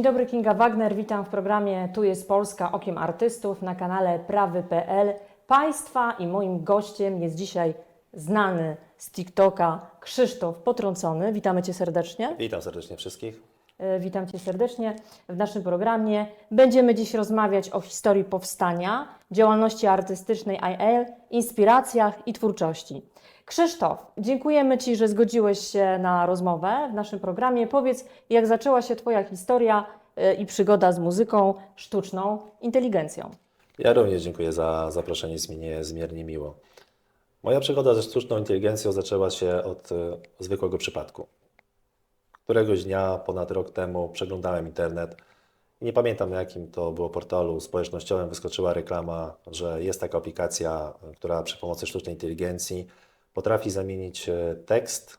Dzień dobry, Kinga Wagner. Witam w programie Tu jest Polska Okiem Artystów na kanale prawy.pl. Państwa i moim gościem jest dzisiaj znany z TikToka Krzysztof Potrącony. Witamy Cię serdecznie. Witam serdecznie wszystkich. E, Witam Cię serdecznie w naszym programie. Będziemy dziś rozmawiać o historii powstania, działalności artystycznej IL, inspiracjach i twórczości. Krzysztof, dziękujemy Ci, że zgodziłeś się na rozmowę w naszym programie. Powiedz, jak zaczęła się Twoja historia e, i przygoda z muzyką sztuczną inteligencją. Ja również dziękuję za zaproszenie, jest mi niezmiernie miło. Moja przygoda ze sztuczną inteligencją zaczęła się od e, zwykłego przypadku. Któregoś dnia, ponad rok temu, przeglądałem internet i nie pamiętam na jakim to było portalu społecznościowym, wyskoczyła reklama, że jest taka aplikacja, e, która przy pomocy sztucznej inteligencji potrafi zamienić e, tekst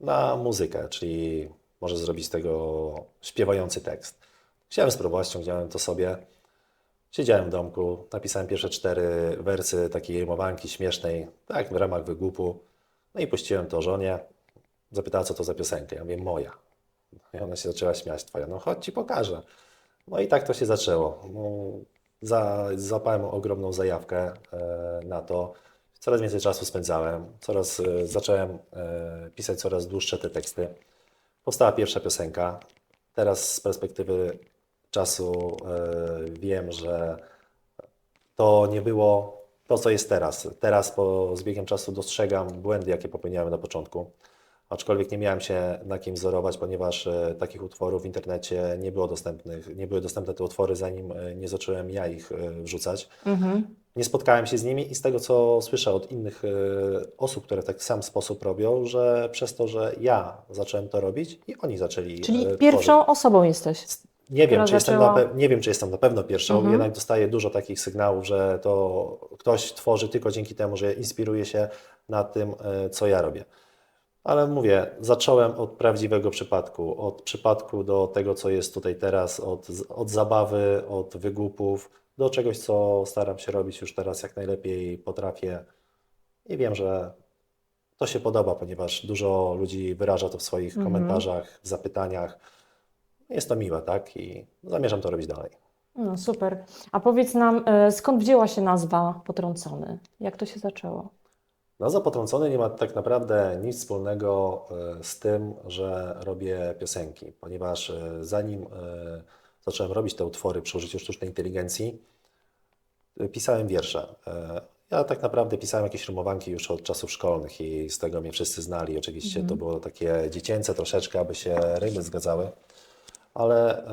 na muzykę, czyli może zrobić z tego śpiewający tekst. Chciałem spróbować, ściągnąłem to sobie. Siedziałem w domku, napisałem pierwsze cztery wersy takiej rymowanki śmiesznej, tak w ramach wygłupu. No i puściłem to żonie. Zapytała, co to za piosenka. Ja mówię, moja. I ona się zaczęła śmiać, twoja. No chodź, ci pokażę. No i tak to się zaczęło. No, za, zapałem ogromną zajawkę e, na to. Coraz więcej czasu spędzałem, coraz e, zacząłem e, pisać coraz dłuższe te teksty. Powstała pierwsza piosenka. Teraz z perspektywy czasu e, wiem, że to nie było to, co jest teraz. Teraz po z biegiem czasu dostrzegam błędy, jakie popełniałem na początku. Aczkolwiek nie miałem się na kim wzorować, ponieważ e, takich utworów w internecie nie było dostępnych. Nie były dostępne te utwory, zanim e, nie zacząłem ja ich e, wrzucać. Nie spotkałem się z nimi i z tego, co słyszę od innych osób, które w taki sam sposób robią, że przez to, że ja zacząłem to robić i oni zaczęli Czyli tworzyć. pierwszą osobą jesteś. Nie wiem, czy jestem na nie wiem, czy jestem na pewno pierwszą, jednak dostaję dużo takich sygnałów, że to ktoś tworzy tylko dzięki temu, że inspiruje się na tym, co ja robię. Ale mówię, zacząłem od prawdziwego przypadku, od przypadku do tego, co jest tutaj teraz, od, od zabawy, od wygłupów, do czegoś, co staram się robić już teraz jak najlepiej potrafię. I wiem, że to się podoba, ponieważ dużo ludzi wyraża to w swoich komentarzach, w zapytaniach. Jest to miłe, tak? I zamierzam to robić dalej. No, super. A powiedz nam, e, skąd wzięła się nazwa Potrącony? Jak to się zaczęło? Nazwa Potrącony nie ma tak naprawdę nic wspólnego e, z tym, że robię piosenki, ponieważ e, zanim e, zacząłem robić te utwory przy użyciu sztucznej inteligencji, pisałem wiersze. Ja tak naprawdę pisałem jakieś rymowanki już od czasów szkolnych i z tego mnie wszyscy znali. Oczywiście to było takie dziecięce troszeczkę, aby się rymy zgadzały, ale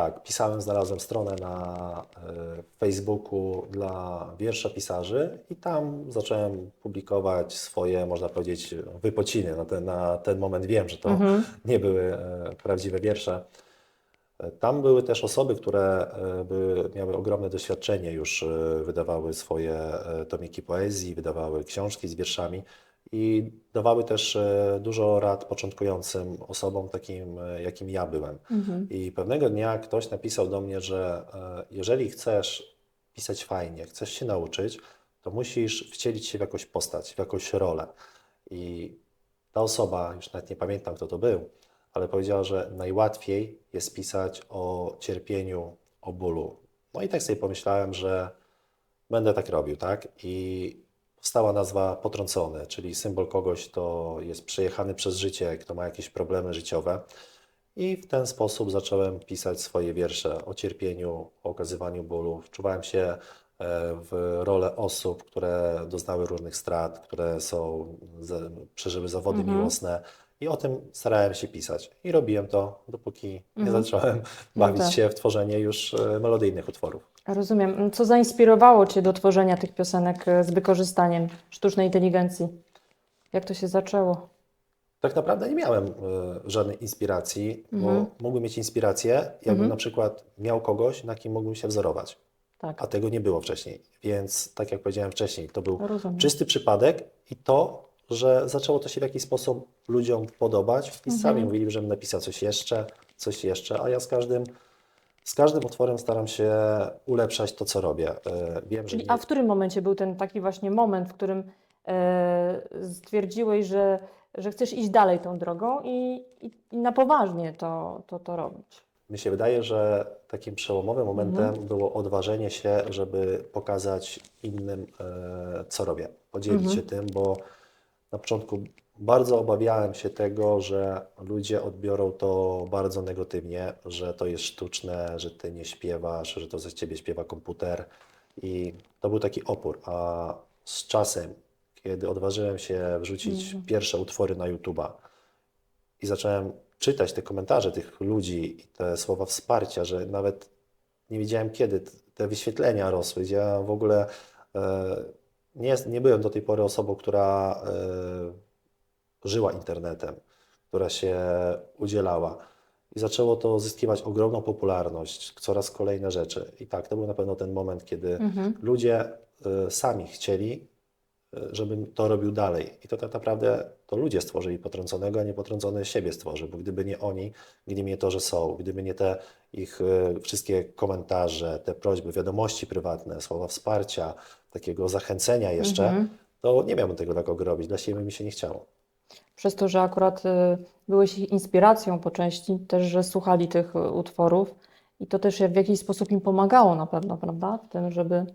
tak, pisałem, znalazłem stronę na e, Facebooku dla wierszopisarzy i tam zacząłem publikować swoje, można powiedzieć, wypociny. Na ten, na ten moment wiem, że to nie były e, prawdziwe wiersze. E, Tam były też osoby, które były, miały ogromne doświadczenie, już wydawały swoje tomiki poezji, wydawały książki z wierszami i dawały też e, dużo rad początkującym osobom, takim e, jakim ja byłem. I pewnego dnia ktoś napisał do mnie, że e, jeżeli chcesz pisać fajnie, chcesz się nauczyć, to musisz wcielić się w jakąś postać, w jakąś rolę. I ta osoba, już nawet nie pamiętam kto to był, ale powiedziała, że najłatwiej jest pisać o cierpieniu, o bólu. No i tak sobie pomyślałem, że będę tak robił, tak? I powstała nazwa Potrącony, czyli symbol kogoś, kto jest przejechany przez życie, kto ma jakieś problemy życiowe. I w ten sposób zacząłem pisać swoje wiersze o cierpieniu, o okazywaniu bólu. Wczuwałem się e, w rolę osób, które doznały różnych strat, które są, przeżyły zawody miłosne. I o tym starałem się pisać. I robiłem to, dopóki nie zacząłem bawić tak. się w tworzenie już e, melodyjnych utworów. Rozumiem. Co zainspirowało Cię do tworzenia tych piosenek e, z wykorzystaniem sztucznej inteligencji? Jak to się zaczęło? Tak naprawdę nie miałem e, żadnej inspiracji, bo mógłbym mieć inspirację, jakbym na przykład miał kogoś, na kim mógłbym się wzorować. Tak. A tego nie było wcześniej. Więc, tak jak powiedziałem wcześniej, to był Rozumiem. czysty przypadek i to, że zaczęło to się w jakiś sposób ludziom podobać i sami mówili, żebym napisał coś jeszcze, coś jeszcze, a ja z każdym, z każdym utworem staram się ulepszać to, co robię. E, Wiem, Czyli, nie- a w którym momencie był ten taki właśnie moment, w którym e, stwierdziłeś, że, że chcesz iść dalej tą drogą i, i, i na poważnie to, to, to robić? Mi się wydaje, że takim przełomowym momentem było odważenie się, żeby pokazać innym, e, co robię, podzielić się tym, bo na początku bardzo obawiałem się tego, że ludzie odbiorą to bardzo negatywnie, że to jest sztuczne, że ty nie śpiewasz, że to za ciebie śpiewa komputer. I to był taki opór. A z czasem, kiedy odważyłem się wrzucić pierwsze utwory na YouTube'a, i zacząłem czytać te komentarze tych ludzi i te słowa wsparcia, że nawet nie wiedziałem kiedy te wyświetlenia rosły, gdzie ja w ogóle e, nie, nie byłem do tej pory osobą, która e, żyła internetem, która się udzielała. I zaczęło to zyskiwać ogromną popularność, coraz kolejne rzeczy. I tak, to był na pewno ten moment, kiedy ludzie e, sami chcieli żebym to robił dalej. I to tak naprawdę to ludzie stworzyli potrąconego, a nie potrącony siebie stworzył, bo gdyby nie oni, gdyby nie to, że są, gdyby nie te ich e, wszystkie komentarze, te prośby, wiadomości prywatne, słowa wsparcia, takiego zachęcenia jeszcze, to nie miałbym tego dla kogo robić. Dla siebie mi się nie chciało. Przez to, że akurat y, byłeś ich inspiracją po części, też, że słuchali tych utworów i to też w jakiś sposób im pomagało na pewno, prawda? W tym, żeby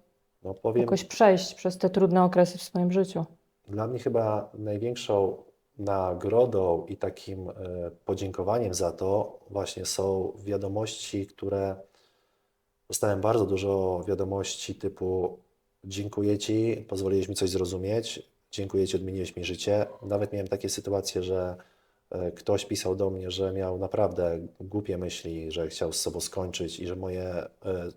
No powiem, jakoś przejść przez te trudne okresy w swoim życiu. Dla mnie chyba największą nagrodą i takim e, podziękowaniem za to właśnie są wiadomości, które dostałem bardzo dużo wiadomości typu dziękuję Ci, pozwoliłeś mi coś zrozumieć, dziękuję Ci, odmieniłeś mi życie. Nawet miałem takie sytuacje, że e, ktoś pisał do mnie, że miał naprawdę głupie myśli, że chciał z sobą skończyć i że moje e,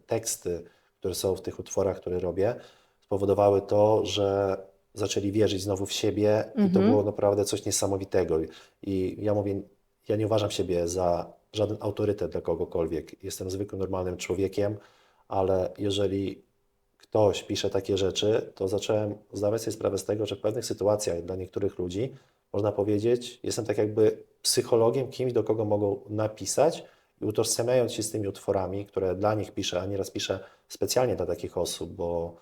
teksty, które są w tych utworach, które robię, spowodowały to, że zaczęli wierzyć znowu w siebie i to było naprawdę coś niesamowitego. I ja mówię, ja nie uważam siebie za żaden autorytet dla kogokolwiek. Jestem zwykłym, normalnym człowiekiem, ale jeżeli ktoś pisze takie rzeczy, to zacząłem zdawać sobie sprawę z tego, że w pewnych sytuacjach dla niektórych ludzi można powiedzieć, jestem tak jakby psychologiem, kimś, do kogo mogą napisać i utożsamiając się z tymi utworami, które dla nich piszę, a nieraz piszę specjalnie dla takich osób, bo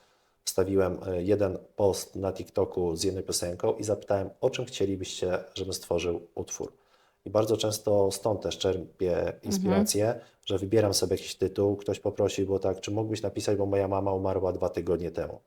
wstawiłem e, jeden post na TikToku z jedną piosenką i zapytałem, o czym chcielibyście, żebym stworzył utwór. I bardzo często stąd też czerpię inspirację, że wybieram sobie jakiś tytuł, ktoś poprosił, bo tak, czy mógłbyś napisać, bo moja mama umarła dwa tygodnie temu.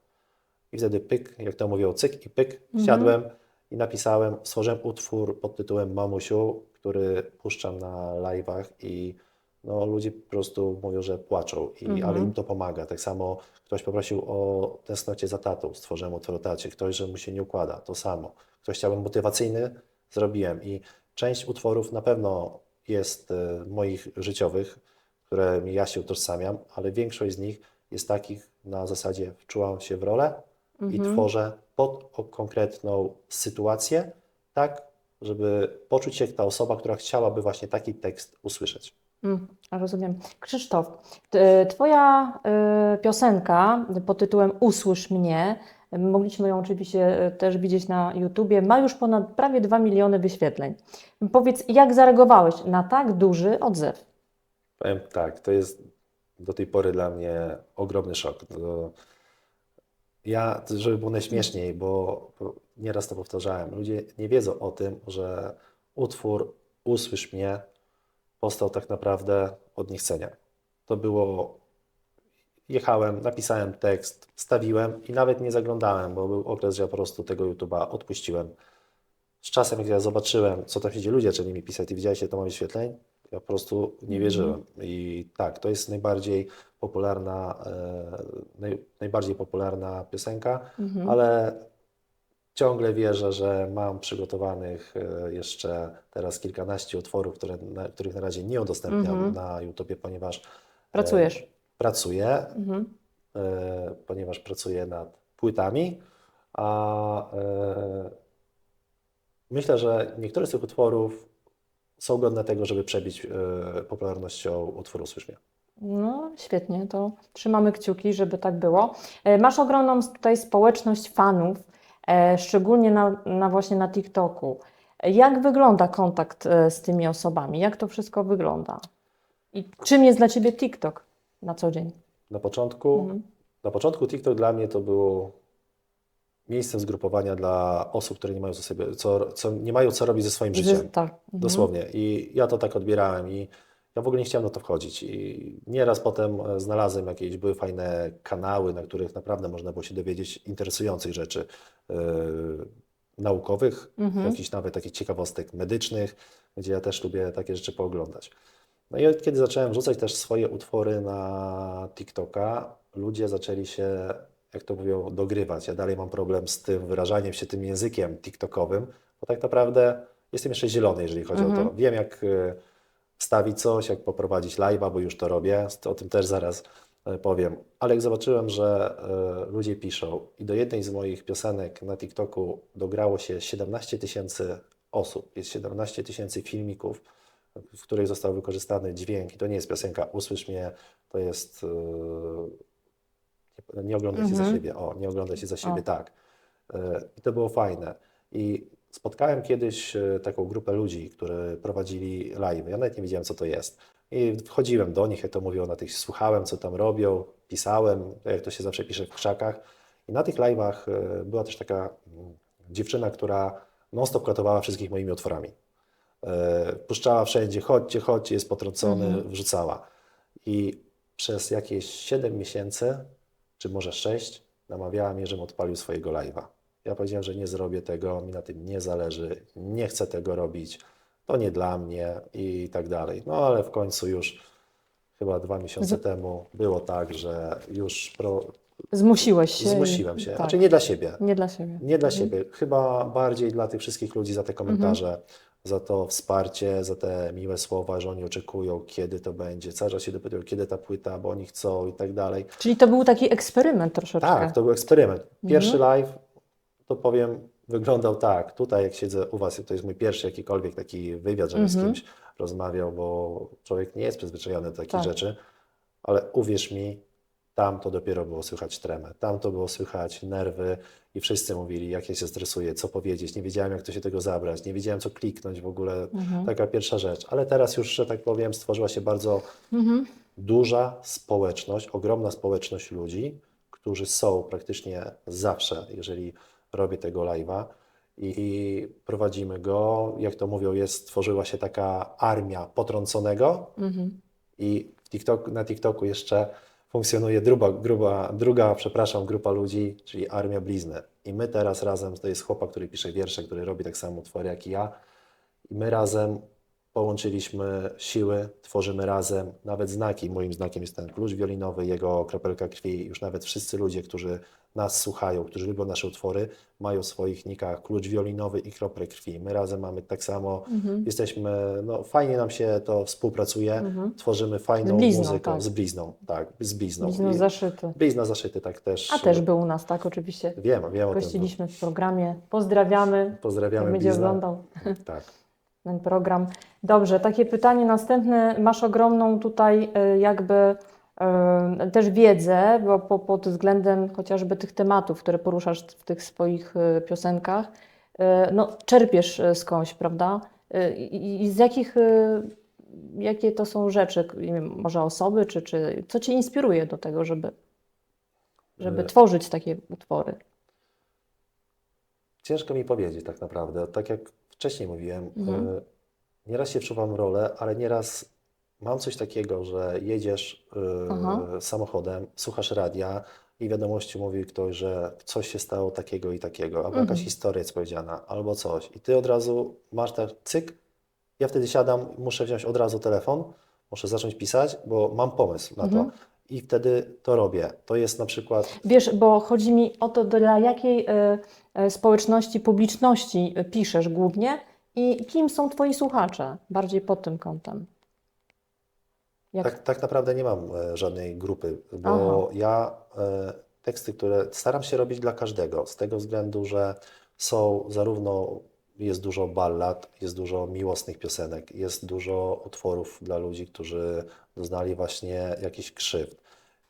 I wtedy pyk, jak to mówią, cyk i pyk, siadłem i napisałem, stworzyłem utwór pod tytułem Mamusiu, który puszczam na live'ach i no, ludzie po prostu mówią, że płaczą, i, ale im to pomaga. Tak samo ktoś poprosił o tęsknocie za tatą, stworzyłem utwór o tacie, ktoś, że mu się nie układa, to samo. Ktoś chciałbym motywacyjny, zrobiłem i część utworów na pewno jest e, moich życiowych, które ja się utożsamiam, ale większość z nich jest takich na zasadzie wczułam się w rolę i tworzę pod konkretną sytuację, tak, żeby poczuć się jak ta osoba, która chciałaby właśnie taki tekst usłyszeć. Mm, rozumiem. Krzysztof, t- Twoja y, piosenka pod tytułem Usłysz mnie, mogliśmy ją oczywiście y, też widzieć na YouTubie, ma już ponad prawie 2 miliony wyświetleń. Powiedz, jak zareagowałeś na tak duży odzew? Powiem tak, to jest do tej pory dla mnie ogromny szok. Ja, żeby było najśmieszniej, bo nieraz to powtarzałem, ludzie nie wiedzą o tym, że utwór Usłysz mnie powstał tak naprawdę od niechcenia. To było, jechałem, napisałem tekst, stawiłem i nawet nie zaglądałem, bo był okres, że ja po prostu tego YouTube'a odpuściłem. Z czasem, jak ja zobaczyłem, co tam się dzieje, ludzie zaczęli mi pisać i widziałeś, ile to ma wyświetleń, ja po prostu nie wierzyłem. I tak, to jest najbardziej popularna, e, naj, najbardziej popularna piosenka, ale ciągle wierzę, że mam przygotowanych e, jeszcze teraz kilkanaście utworów, które, na, których na razie nie udostępniam na YouTubie, ponieważ e, Pracujesz? pracuję, e, ponieważ pracuję nad płytami, a e, myślę, że niektóre z tych utworów są godne tego, żeby przebić e, popularnością utworu Słysz mnie. No, świetnie, to trzymamy kciuki, żeby tak było. E, Masz ogromną tutaj społeczność fanów, e, szczególnie na, na właśnie na TikToku. Jak wygląda kontakt e, z tymi osobami? Jak to wszystko wygląda? I czym jest dla Ciebie TikTok na co dzień? Na początku, na początku TikTok dla mnie to było miejscem zgrupowania dla osób, które nie mają, co sobie, co, co, nie mają co robić ze swoim życiem. Tak. Mhm. Dosłownie. I ja to tak odbierałem. I ja w ogóle nie chciałem na to wchodzić i nieraz potem e, znalazłem jakieś, były fajne kanały, na których naprawdę można było się dowiedzieć interesujących rzeczy e, naukowych, Mhm. jakichś nawet takich ciekawostek medycznych, gdzie ja też lubię takie rzeczy pooglądać. No i kiedy zacząłem wrzucać też swoje utwory na TikToka, ludzie zaczęli się, jak to mówią, dogrywać. Ja dalej mam problem z tym wyrażaniem się tym językiem TikTokowym, bo tak naprawdę jestem jeszcze zielony, jeżeli chodzi o to. Mhm. Wiem, jak e, wstawić coś, jak poprowadzić live'a, bo już to robię, o tym też zaraz e, powiem. Ale jak zobaczyłem, że e, ludzie piszą i do jednej z moich piosenek na TikToku dograło się 17 tysięcy osób, jest 17 tysięcy filmików, w których został wykorzystany dźwięk i to nie jest piosenka Usłysz mnie, to jest e, nie, oglądaj się za Mhm. siebie, o, nie oglądaj się za siebie, O. tak. I to było fajne. I spotkałem kiedyś e, taką grupę ludzi, którzy prowadzili live. Ja nawet nie wiedziałem, co to jest. I wchodziłem do nich, jak to mówią, na tych słuchałem, co tam robią, pisałem, jak to się zawsze pisze w krzakach. I na tych live'ach e, była też taka mm, dziewczyna, która non-stop katowała wszystkich moimi utworami. E, Puszczała wszędzie, chodźcie, chodźcie, jest potrącony, Mhm. wrzucała. I przez jakieś 7 miesięcy, czy może 6, namawiała mnie, żebym odpalił swojego live'a. Ja powiedziałem, że nie zrobię tego, mi na tym nie zależy, nie chcę tego robić, to nie dla mnie i tak dalej. No ale w końcu już chyba dwa miesiące Z- temu było tak, że już pro... Zmusiłeś się. zmusiłem się. Tak. Znaczy nie dla siebie. Nie dla siebie. Nie dla Mhm. siebie, chyba bardziej dla tych wszystkich ludzi za te komentarze, za to wsparcie, za te miłe słowa, że oni oczekują, kiedy to będzie. Cały czas się dopytują, kiedy ta płyta, bo oni chcą i tak dalej. Czyli to był taki eksperyment troszeczkę. Tak, to był eksperyment. Pierwszy Mhm. live, to powiem, wyglądał tak. Tutaj, jak siedzę u Was, to jest mój pierwszy jakikolwiek taki wywiad, żebym Mhm. z kimś rozmawiał, bo człowiek nie jest przyzwyczajony do takich Tak. rzeczy, ale uwierz mi, tam to dopiero było słychać tremę, tam to było słychać nerwy i wszyscy mówili, jak ja się stresuję, co powiedzieć, nie wiedziałem, jak to się tego zabrać, nie wiedziałem, co kliknąć w ogóle, Mhm. taka pierwsza rzecz. Ale teraz już, że tak powiem, stworzyła się bardzo Mhm. duża społeczność, ogromna społeczność ludzi, którzy są praktycznie zawsze, jeżeli robię tego live'a i prowadzimy go, jak to mówią, jest, stworzyła się taka armia potrąconego Mhm. i TikTok, na TikToku jeszcze funkcjonuje druga, gruba, druga, przepraszam, grupa ludzi, czyli Armia Blizny. I my teraz razem, to jest chłopak, który pisze wiersze, który robi tak samo utwory jak i ja, i my razem połączyliśmy siły, tworzymy razem nawet znaki. Moim znakiem jest ten klucz wiolinowy, jego kropelka krwi. Już nawet wszyscy ludzie, którzy nas słuchają, którzy lubią nasze utwory, mają w swoich nikach klucz wiolinowy i kroplę krwi. My razem mamy tak samo, Mhm. jesteśmy, no fajnie nam się to współpracuje, Mhm. tworzymy fajną Z blizną, muzykę tak. z blizną, tak, z blizną. Blizną zaszyty. Blizna zaszyty, tak też. A też był u nas, tak, oczywiście. Wiem, wiem o tym. Gościliśmy w programie. Pozdrawiamy. Pozdrawiamy będzie oglądał Tak. Ten program. Dobrze, takie pytanie następne. Masz ogromną tutaj e, jakby e, też wiedzę, bo po, pod względem chociażby tych tematów, które poruszasz w tych swoich e, piosenkach. No, czerpiesz skądś, prawda? I, i z jakich, jakie to są rzeczy, nie wiem, może osoby, czy, czy co Cię inspiruje do tego, żeby, żeby tworzyć takie utwory? Ciężko mi powiedzieć tak naprawdę. Tak jak wcześniej mówiłem, Mhm. nieraz się wczuwam rolę, ale nieraz mam coś takiego, że jedziesz y, Aha. samochodem, słuchasz radia i wiadomości mówi ktoś, że coś się stało takiego i takiego, albo Mhm. jakaś historia jest powiedziana, albo coś. I ty od razu masz tak cyk, ja wtedy siadam, muszę wziąć od razu telefon, muszę zacząć pisać, bo mam pomysł na Mhm. I wtedy to robię. To jest na przykład Wiesz, bo chodzi mi o to, dla jakiej e, e, społeczności, publiczności e, piszesz głównie i kim są Twoi słuchacze, bardziej pod tym kątem. Jak... Tak, tak naprawdę nie mam e, żadnej grupy, bo Aha. ja e, teksty, które staram się robić dla każdego, z tego względu, że są zarówno, jest dużo ballad, jest dużo miłosnych piosenek, jest dużo utworów dla ludzi, którzy doznali właśnie jakichś krzywd.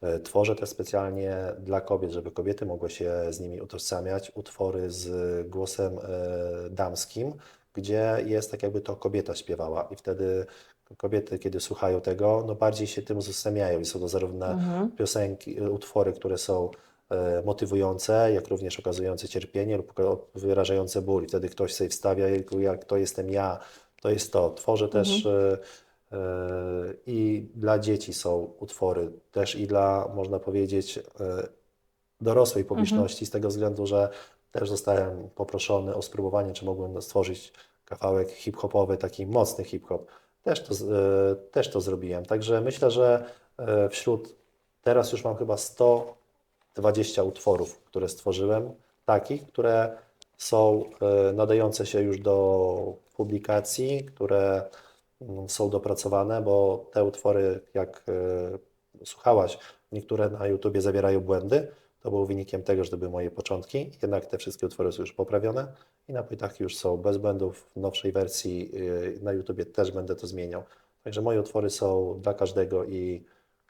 E, Tworzę też specjalnie dla kobiet, żeby kobiety mogły się z nimi utożsamiać, utwory z głosem e, damskim, gdzie jest tak jakby to kobieta śpiewała i wtedy kobiety, kiedy słuchają tego, no bardziej się tym utożsamiają i są to zarówno Mhm. piosenki, utwory, które są e, motywujące, jak również okazujące cierpienie lub wyrażające ból. I wtedy ktoś sobie wstawia, "Jejku, jak to jestem ja, to jest to. Tworzę też e, E, I dla dzieci są utwory, też i dla, można powiedzieć, e, dorosłej publiczności, z tego względu, że też zostałem poproszony o spróbowanie, czy mogłem stworzyć kawałek hip-hopowy, taki mocny hip-hop. Też to, e, też to zrobiłem. Także myślę, że e, wśród, teraz już mam chyba 120 utworów, które stworzyłem, takich, które są e, nadające się już do publikacji, które mm, są dopracowane, bo te utwory, jak e, słuchałaś, niektóre na YouTubie zawierają błędy. To było wynikiem tego, że to były moje początki. Jednak te wszystkie utwory są już poprawione i na płytach już są bez błędów. W nowszej wersji y, na YouTubie też będę to zmieniał. Także moje utwory są dla każdego i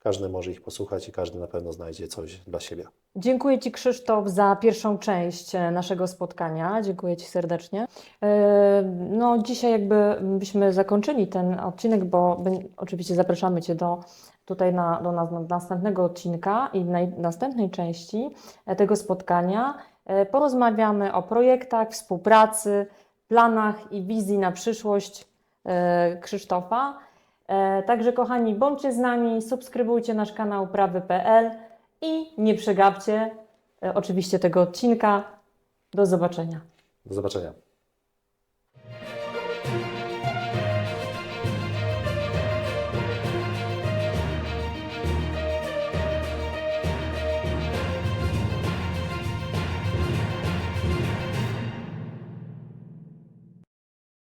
każdy może ich posłuchać i każdy na pewno znajdzie coś dla siebie. Dziękuję Ci Krzysztof za pierwszą część e, naszego spotkania. Dziękuję Ci serdecznie. E, No dzisiaj jakby byśmy zakończyli ten odcinek, bo oczywiście zapraszamy Cię do tutaj na, do nas, następnego odcinka i naj, następnej części e, tego spotkania. Porozmawiamy o projektach, współpracy, planach i wizji na przyszłość Krzysztofa. E, Także kochani, bądźcie z nami, subskrybujcie nasz kanał prawy.pl i nie przegapcie e, oczywiście tego odcinka. Do zobaczenia. Do zobaczenia.